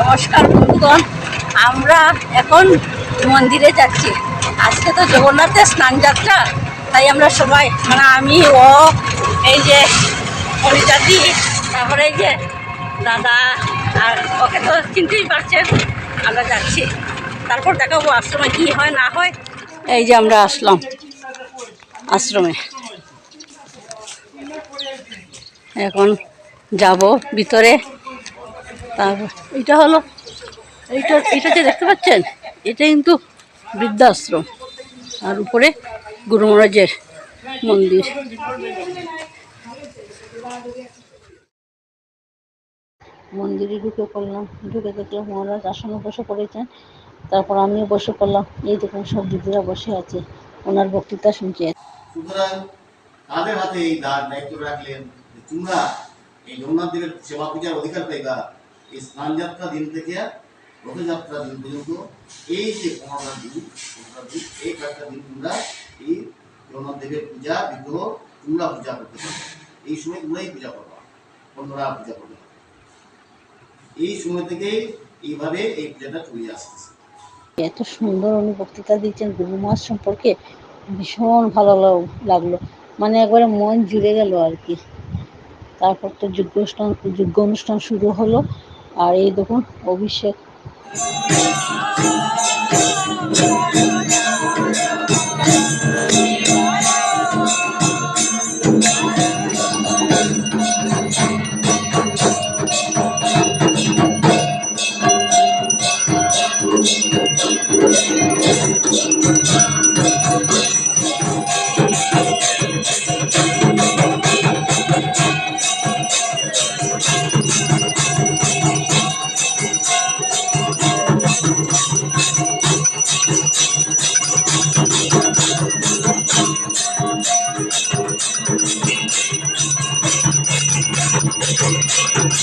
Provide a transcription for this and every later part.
নমস্কার বন্ধুগণ, আমরা এখন মন্দিরে যাচ্ছি। আজকে তো জগন্নাথের স্নান যাত্রা, তাই আমরা সবাই মানে আমি, ও, এই যে হরিজাতি তারপরে এই যে দাদা, আর ওকে তো চিনতেই পারছেন, আমরা যাচ্ছি। তারপর দেখাবো আশ্রমে কী হয়, না হয়। এই যে আমরা আসলাম আশ্রমে। এখন যাব ভিতরে। তারপর এটা হলো, এইটা, এটা যে দেখতে পাচ্ছেন, এটা কিন্তু বৃদ্ধাশ্রম, আর উপরে গুরু মহারাজের মন্দির। মন্দিরে ঢুকে পড়লাম, ঢুকে দেখলাম মহারাজ আসনে বসে পড়েছেন। তারপর আমিও বসে পড়লাম, এই দেখুন সব দিদিরা বসে আছে, ওনার বক্তৃতা শুনছে। তাদের হাতে এই দায় দায়িত্ব রাখলেন তোমরা এই জগন্নাথ দেবের সেবা পূজার অধিকার পাইবা। এই স্নান যাত্রা দিন থেকে রথযাত্রা দিন পর্যন্ত এই যে পনেরোটা দিন পনেরোটা দিন এই কয়েকটা দিন তোমরা এই জগন্নাথ দেবের পূজা, বিগ্রহ তোমরা পূজা করতে পারবে। এই সময় তোমরাই পূজা করবা, অন্যরা পূজা করবে এই সময় থেকেই এইভাবে এই পূজাটা চলে আসতেছে। এত সুন্দর উনি বক্তৃতা দিচ্ছেন গুরু মহারাজ সম্পর্কে, ভীষণ ভালো লাগল। মানে একবারে মন জুড়ে গেল আর কি। তারপর তো যজ্ঞ অনুষ্ঠান যজ্ঞ অনুষ্ঠান শুরু হলো। আর এই দেখুন অভিষেক।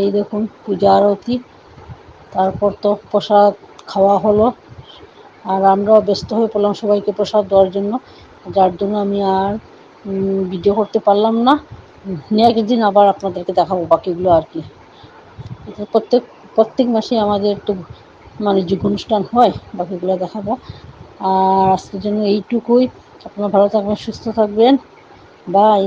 এই দেখুন পূজা আরতি। তারপর তো প্রসাদ খাওয়া হলো। আর আমরাও ব্যস্ত হয়ে পড়লাম সবাইকে প্রসাদ দেওয়ার জন্য। যার জন্য আমি আর ভিডিও করতে পারলাম না। নেক্সট দিন আবার আপনাদেরকে দেখাবো বাকিগুলো আর কি। প্রত্যেক প্রত্যেক মাসে আমাদের একটু মানে যুগ অনুষ্ঠান হয়, বাকিগুলো দেখাবো। আর আজকের জন্য এইটুকুই। আপনারা ভালো থাকবেন, সুস্থ থাকবেন। বাই